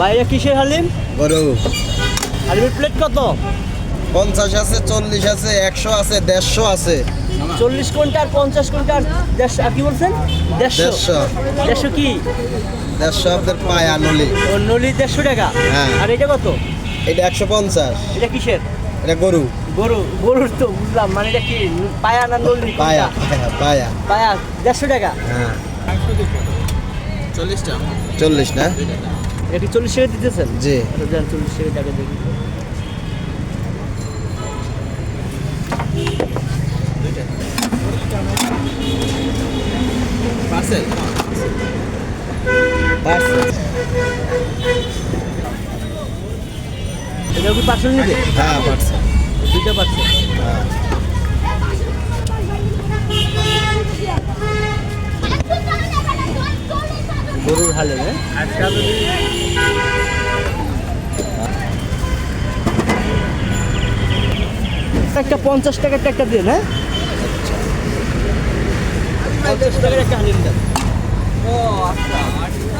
বাইরে কিসের হালিম? গরু। হালিমের প্লেট কত? পঞ্চাশ আছে চল্লিশ আছে একশো আছে দেড়শো আছে। চল্লিশ কোনটা আর পঞ্চাশ কোনটা আর দেড়শো আর কি বলছেন? দেড়শো। দেড়শো। কি? দেড়শো আপনার পায়া নলি। ও নলি দেড়শো টাকা? হ্যাঁ। আর এটা কত? এটা একশো পঞ্চাশ। এটা কিসের? এটা গরু। গরু গরুর তো বুঝলাম মানে এটা কি পায়া না নলি? পায়া পায়া, পায়া। পায়া দেড়শো টাকা? হ্যাঁ। চল্লিশটা। চল্লিশ না? এটা চল্লিশ টাকা দিতেছেন? জি। আচ্ছা, যান চল্লিশ টাকা টাকা দেখি। পার্সেল? পার্সেল। এটা কি পার্সেল নিবে হ্যাঁ পার্সেল। দুইটা পার্সেল। গরুর হালে হ্যাঁ? একটা পঞ্চাশ টাকার একটা দিন হ্যাঁ? ও আচ্ছা আচ্ছা।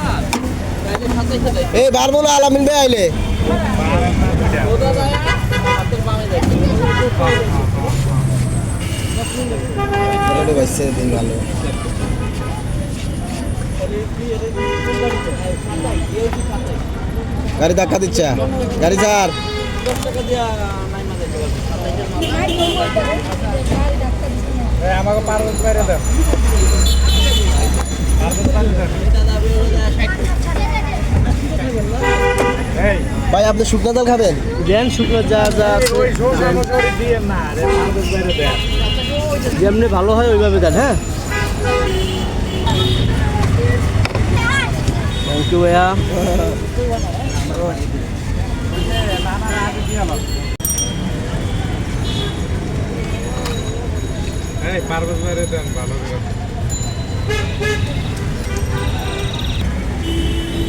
এই আলামিন ভাই আইলে। ভালো। গাড়ি ধাক্কা দিচ্ছে। গাড়ি স্যার আমাকে বাইরে ভাই আপনি শুকনো ডাল খাবেন? দেন শুকনো যা যা যেমনি ভালো হয় ওইভাবে দেন হ্যাঁ? ইউ ভাইয়া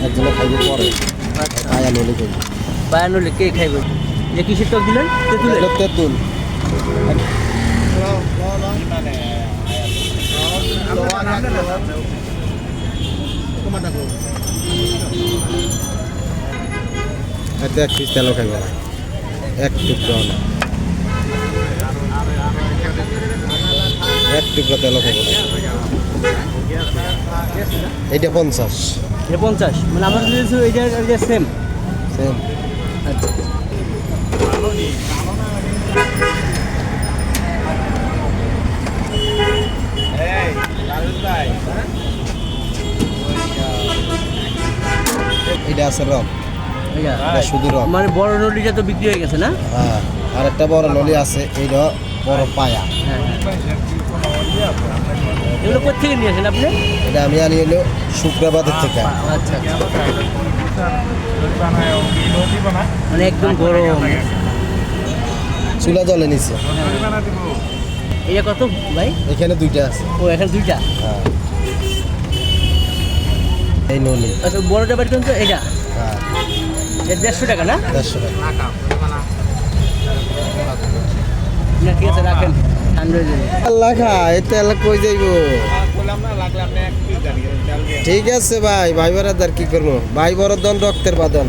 একজনে খাইবে পরে। খাইবে কে খাইবে? যে কিসের টক দিলেন? তেঁতুলের এগুলো তেঁতুল এতে এক পিস খাইবে এক টুকরো না এক টুকরো তেলও খাইবে না এইটা পঞ্চাশ। এটা পঞ্চাশ। মানে আমার যদি এটা এটা সেম সেম আচ্ছা এই পারবেন ভাই এটা আছে রক এটা শুধু রক মানে বড় নলিটা তো বিক্রি হয়ে গেছে না? হ্যাঁ আর একটা বড় নলি আছে এইটা বড় পায়া। হ্যাঁ হ্যাঁ। এগুলো কোথেকে নিয়ে আসেন আপনি? এটা আমি আনি হলো শুক্রবারের থেকে। আচ্ছা আচ্ছা। মানে একদম গরম। চুলা জলে বানা এটা কত ভাই? এখানে দুইটা আছে। ও এখন দুইটা? হ্যাঁ। এই নলি। আচ্ছা বড়টা বাড়ি কিন্তু এটা? হ্যাঁ। দেড়শো টাকা না? দেড়শো টাকা। না ঠিক আছে রাখেন। ঠিক আছে ভাই ভাই বরাদার কি করব? ভাই বরাদন রক্তের বাদন